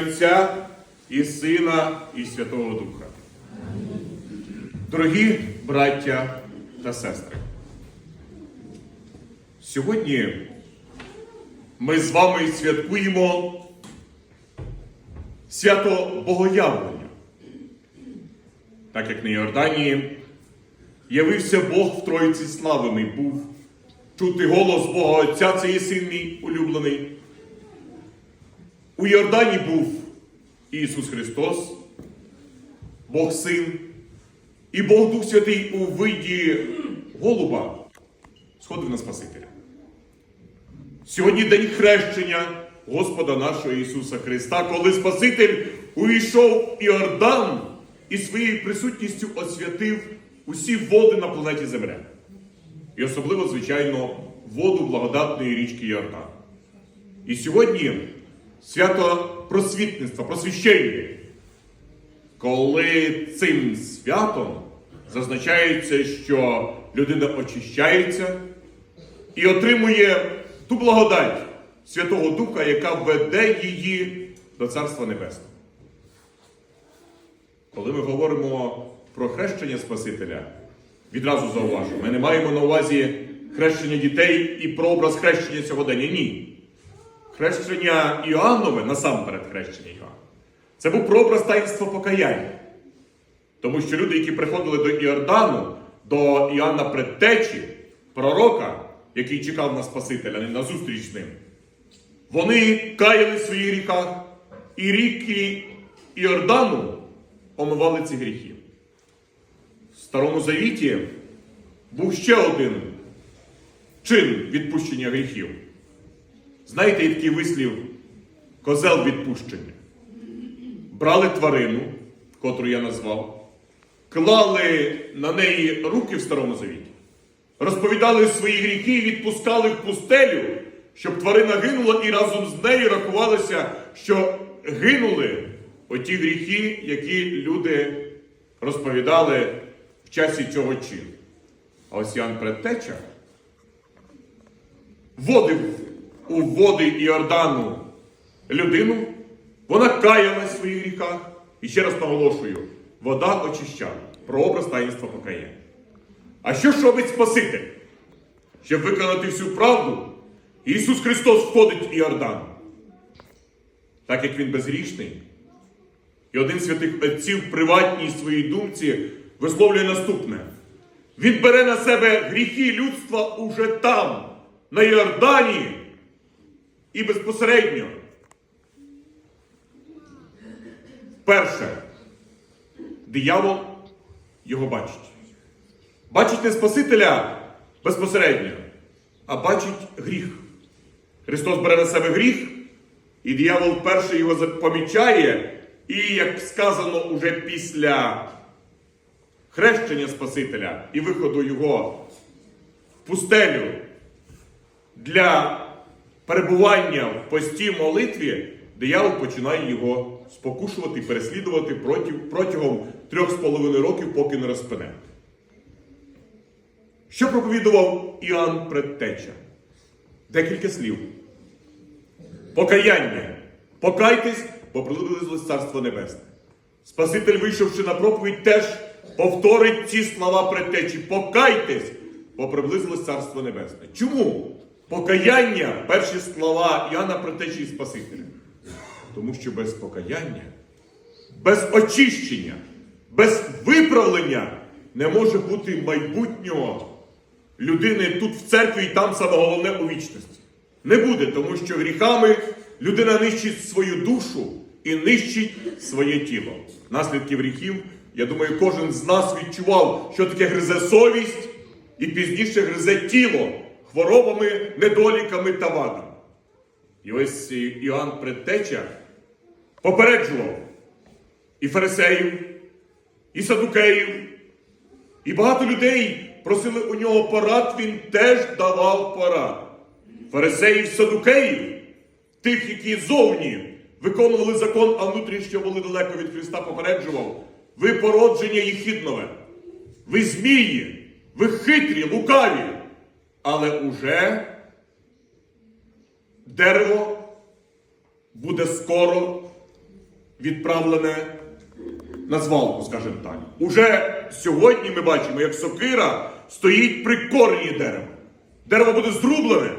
Отця і Сина, і Святого Духа. Дорогі браття та сестри, сьогодні ми з вами святкуємо свято Богоявлення. Так як на Йорданії явився Бог в Троїці славлений був, чути голос Бога Отця, це є син мій улюблений. У Йордані був Ісус Христос, Бог Син і Бог Дух Святий у виді голуба сходив на Спасителя. Сьогодні день хрещення Господа нашого Ісуса Христа, коли Спаситель увійшов в Іордан і своєю присутністю освятив усі води на планеті Земля. І особливо, звичайно, воду благодатної річки Йордан. І сьогодні свято просвітництва, просвіщення, коли цим святом зазначається, що людина очищається і отримує ту благодать Святого Духа, яка веде її до Царства Небесного. Коли ми говоримо про хрещення Спасителя, відразу зауважу, ми не маємо на увазі хрещення дітей і прообраз хрещення сьогодення. Ні. Хрещення Іоаннове, насамперед хрещення Іоанна, це був прообраз таїнства покаяння. Тому що люди, які приходили до Іордану, до Іоанна Предтечі, пророка, який чекав на Спасителя, на зустріч з ним, вони каяли в своїх гріхах, і ріки Іордану омивали ці гріхи. В Старому Завіті був ще один чин відпущення гріхів. Знаєте, є такий вислів козел відпущення. Брали тварину, котру я назвав, клали на неї руки в Старому Завіті, розповідали свої гріхи і відпускали в пустелю, щоб тварина гинула і разом з нею рахувалося, що гинули оті гріхи, які люди розповідали в часі цього чину. А ось Ян Предтеча вводив у води Іордану людину, вона каялась в своїх гріхах. І ще раз наголошую, вода очищала, прообраз таїнства покаяння. А що ж робить Спаситель? Щоб виконати всю правду, Ісус Христос входить в Іордан. Так як Він безгрішний. І один з святих отців в приватній своїй думці висловлює наступне: Він бере на себе гріхи людства уже там, на Йордані і безпосередньо. Перше, диявол його бачить. Бачить не Спасителя безпосередньо, а бачить гріх. Христос бере на себе гріх, і диявол вперше його помічає, і, як сказано уже після хрещення Спасителя і виходу його в пустелю для перебування в пості молитві, диявол починає його спокушувати і переслідувати протягом трьох з половиною років, поки не розпине. Що проповідував Іоанн Предтеча? Декілька слів. Покаяння. Покайтесь, бо приблизилось Царство Небесне. Спаситель, вийшовши на проповідь, теж повторить ці слова предтечі. Покайтесь, бо приблизилось Царство Небесне. Чому? Покаяння перші слова Іоанна Предтечі і Спасителя. Тому що без покаяння, без очищення, без виправлення не може бути майбутнього людини тут в церкві і там саме головне у вічності. Не буде, тому що гріхами людина нищить свою душу і нищить своє тіло. Наслідки гріхів, я думаю, кожен з нас відчував, що таке гризе совість і пізніше гризе тіло хворобами, недоліками та вадами. І ось Іоанн Предтеча попереджував і фарисеїв, і садукеїв, і багато людей просили у нього порад, він теж давав порад. Фарисеїв, садукеїв, тих, які зовні виконували закон, а внутрішньо були далеко від Христа, попереджував. Ви породження їхіднове, ви змії, ви хитрі, лукаві, але уже дерево буде скоро відправлене на звалку, скажімо так. Уже сьогодні ми бачимо, як сокира стоїть при корені дерева. Дерево буде зрублене,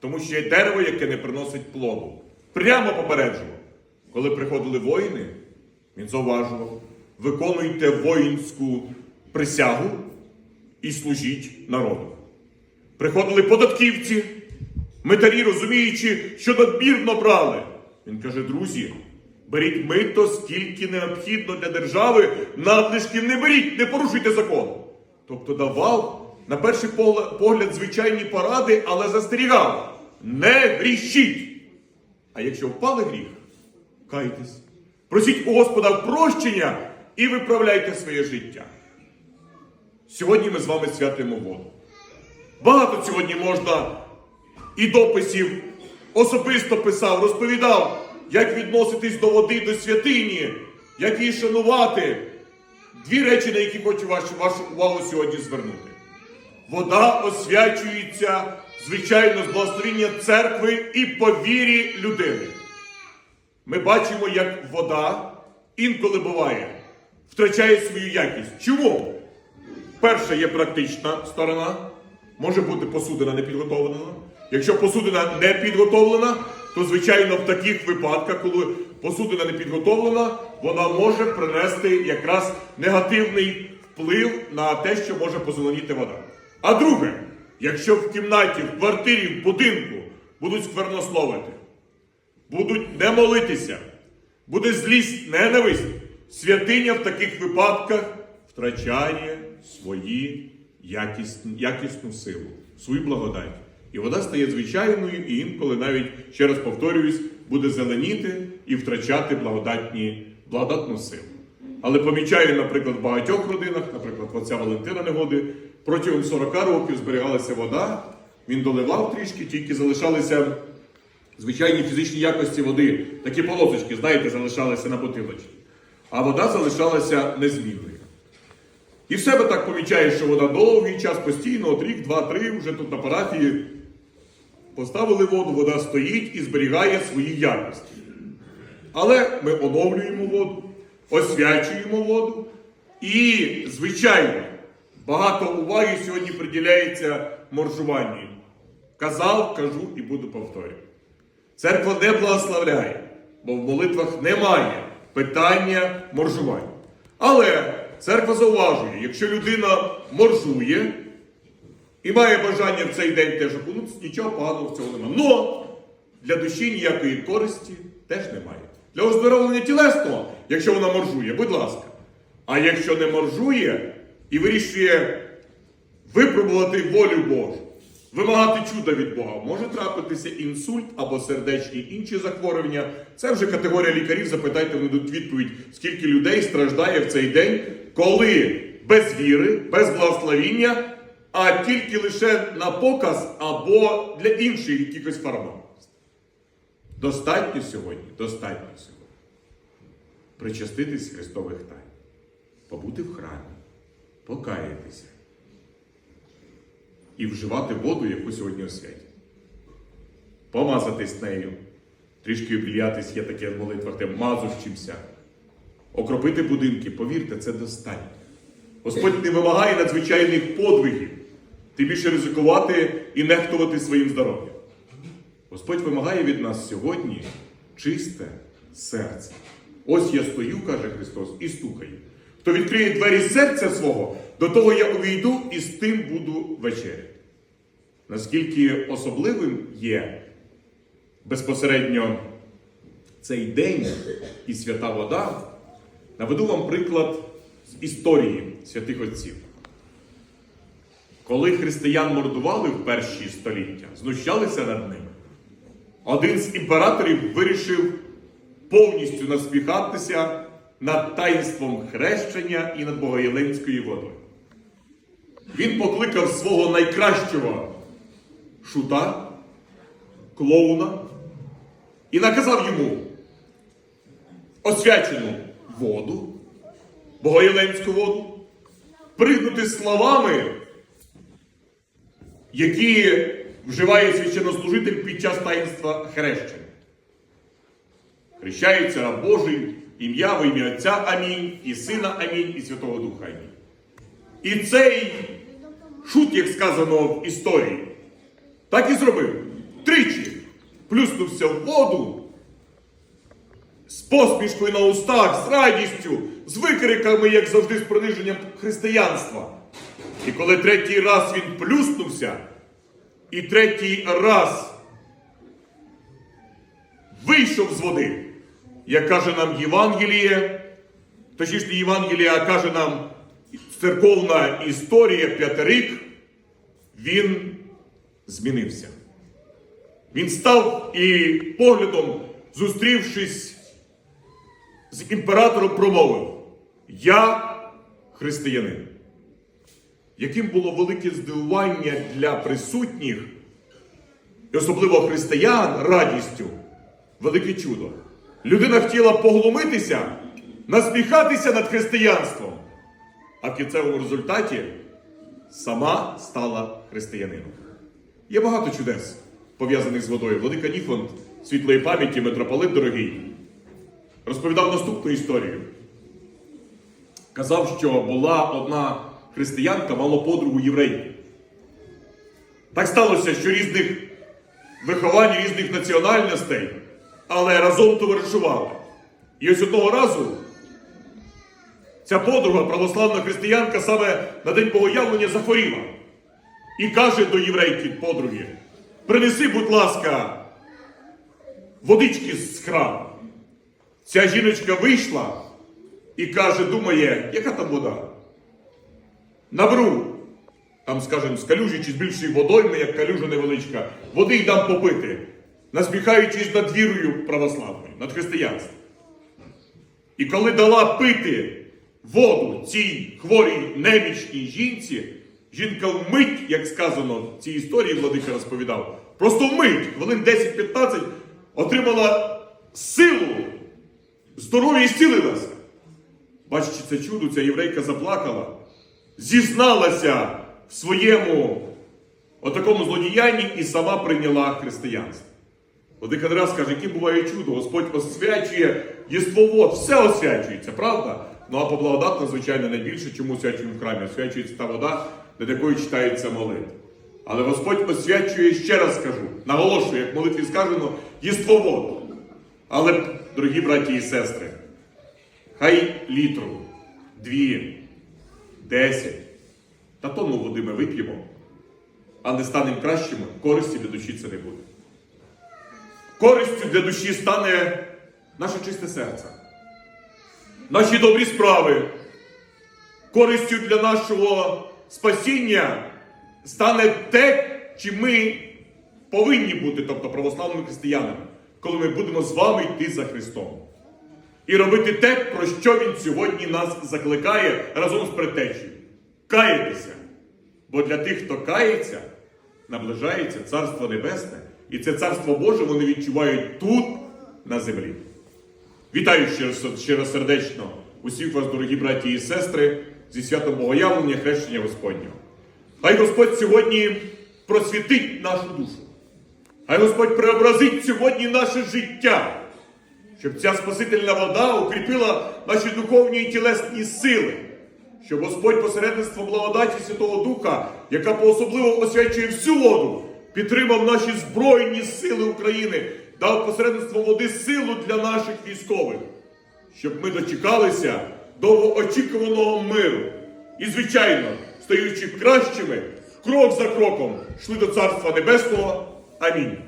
тому що є дерево, яке не приносить плоду. Прямо попереджував. Коли приходили воїни, він зауважував, виконуйте воїнську присягу і служіть народу. Приходили податківці, митарі, розуміючи, що надмірно брали. Він каже, друзі, беріть мито, скільки необхідно для держави, надлишків не беріть, не порушуйте закон. Тобто давав на перший погляд, звичайні поради, але застерігав. Не грішіть! А якщо впали гріх, кайтесь. Просіть у Господа прощення і виправляйте своє життя. Сьогодні ми з вами святимо воду. Багато сьогодні можна і дописів особисто писав, розповідав, як відноситись до води, до святині, як її шанувати. Дві речі, на які хочу вашу, вашу увагу сьогодні звернути. Вода освячується, звичайно, з благословіння церкви і по вірі людини. Ми бачимо, як вода інколи буває, втрачає свою якість. Чому? Перша є практична сторона. Може бути посудина не підготовлена. Якщо посудина не підготовлена, то звичайно в таких випадках, коли посудина не підготовлена, вона може принести якраз негативний вплив на те, що може позеленіти вода. А друге, якщо в кімнаті, в квартирі, в будинку будуть сквернословити, будуть не молитися, буде злість, ненависть, святиня в таких випадках втрачає свої якісні, якісну силу, свою благодать. І вода стає звичайною, і інколи навіть, ще раз повторююсь, буде зеленіти і втрачати благодатні, благодатну силу. Але помічаю, наприклад, в багатьох родинах, наприклад, отця Валентина Негоди, протягом 40 років зберігалася вода, він доливав трішки, тільки залишалися звичайні фізичні якості води, такі полосочки, знаєте, залишалися на бутилочці. А вода залишалася незмінною. І в себе так помічаєш, що вода довгий час постійно, от рік, два, три, вже тут на парафії поставили воду, вода стоїть і зберігає свої якості. Але ми оновлюємо воду, освячуємо воду. І, звичайно, багато уваги сьогодні приділяється моржуванню. Казав, кажу і буду повторювати. Церква не благословляє, бо в молитвах немає питання моржування. Але церква зауважує, якщо людина моржує і має бажання в цей день теж окунутися, нічого поганого в цьому немає. Но для душі ніякої користі теж немає. Для оздоровлення тілесного, якщо вона моржує, будь ласка. А якщо не моржує і вирішує випробувати волю Божу, вимагати чуда від Бога, може трапитися інсульт або сердечні інші захворювання. Це вже категорія лікарів. Запитайте, вони дадуть відповідь, скільки людей страждає в цей день, коли без віри, без благословіння, а тільки лише на показ або для інших якихось формальностей. Достатньо сьогодні, достатньо сьогодні. Причаститись Христових тайн, побути в храмі, покаятися і вживати воду, яку сьогодні освятять. Помазатись нею, трішки обілятись, є таке в молитвах, де мазущимся. Окропити будинки, повірте, це достатньо. Господь не вимагає надзвичайних подвигів, тим більше ризикувати і нехтувати своїм здоров'ям. Господь вимагає від нас сьогодні чисте серце. Ось я стою, каже Христос, і стукаю. Хто відкриє двері серця свого, до того я увійду і з тим буду вечеряти. Наскільки особливим є безпосередньо цей день і свята вода, наведу вам приклад з історії святих отців. Коли християн мордували в перші століття, знущалися над ними, один з імператорів вирішив повністю насміхатися над таїнством хрещення і над Богоєленською водою. Він покликав свого найкращого шута, клоуна, і наказав йому освячену воду, Богоєленську воду, пригнути словами, які вживає священнослужитель під час таїнства хрещення. Хрещається раб Божий, ім'я во ім'я Отця Амінь, і Сина Амінь, і Святого Духа Амінь. І цей шут, як сказано в історії, так і зробив. Тричі плюснувся в воду з посмішкою на устах, з радістю, з викриками, як завжди, з приниженням християнства. І коли третій раз він плюснувся, і третій раз вийшов з води, як каже нам Євангеліє, точніше а каже нам церковна історія п'ятирик, він змінився. Він став і поглядом, зустрівшись з імператором, промовив: Я християнин. Яким було велике здивування для присутніх, і особливо християн, радістю, велике чудо. Людина хотіла поглумитися, насміхатися над християнством, а в кінцевому результаті сама стала християнином. Є багато чудес, пов'язаних з водою. Владика Ніфонт, світлої пам'яті, митрополит дорогий, розповідав наступну історію. Казав, що була одна християнка, мала подругу єврейку. Так сталося, що різних виховань, різних національностей, але разом товаришували. І ось одного разу ця подруга, православна християнка, саме на день богоявлення захворіла. І каже до єврейки подруги: принеси, будь ласка, водички з храму. Ця жіночка вийшла і каже, думає, яка там вода? Наберу, там, скажімо, з калюжі чи з більшої водойми, як калюжа невеличка, води й дам попити, насміхаючись над вірою православною, над християнством. І коли дала пити воду цій хворій немічній жінці, жінка вмить, як сказано в цій історії, Владика розповідав, просто вмить, хвилин 10-15, отримала силу, здоров'я і зцілилася. Бачачи це чудо, ця єврейка заплакала, зізналася в своєму отакому злодіянні і сама прийняла християнство. Владика не каже, яке буває чудо, Господь освячує єство вод, все освячується, правда? Ну а по благодатна, звичайно, найбільше, чому освячуємо в храмі? Освячується та вода, над якою читається молитва. Але Господь освячує, ще раз скажу, наголошую, як в молитві сказано, єство вод. Але, дорогі браті і сестри, хай літру, дві, десять, та тонну води ми вип'ємо, а не станемо кращими, користі для душі це не буде. Користю для душі стане наше чисте серце, наші добрі справи. Користю для нашого спасіння стане те, чим ми повинні бути, тобто православними християнами, коли ми будемо з вами йти за Христом. І робити те, про що Він сьогодні нас закликає разом з предтечею. Каятися. Бо для тих, хто кається, наближається Царство Небесне, і це Царство Боже вони відчувають тут, на землі. Вітаю щиро- щиросердечно усіх вас, дорогі браті і сестри, зі святом Богоявлення, хрещення Господнього. Хай Господь сьогодні просвітить нашу душу. Хай Господь преобразить сьогодні наше життя, щоб ця Спасительна вода укріпила наші духовні і тілесні сили, щоб Господь посередництво благодаті Святого Духа, яка поособливо освячує всю воду, підтримав наші Збройні сили України, дав посередництво води силу для наших військових, щоб ми дочекалися довгоочікуваного миру. І, звичайно, стаючи кращими, крок за кроком, йшли до Царства Небесного. Амінь.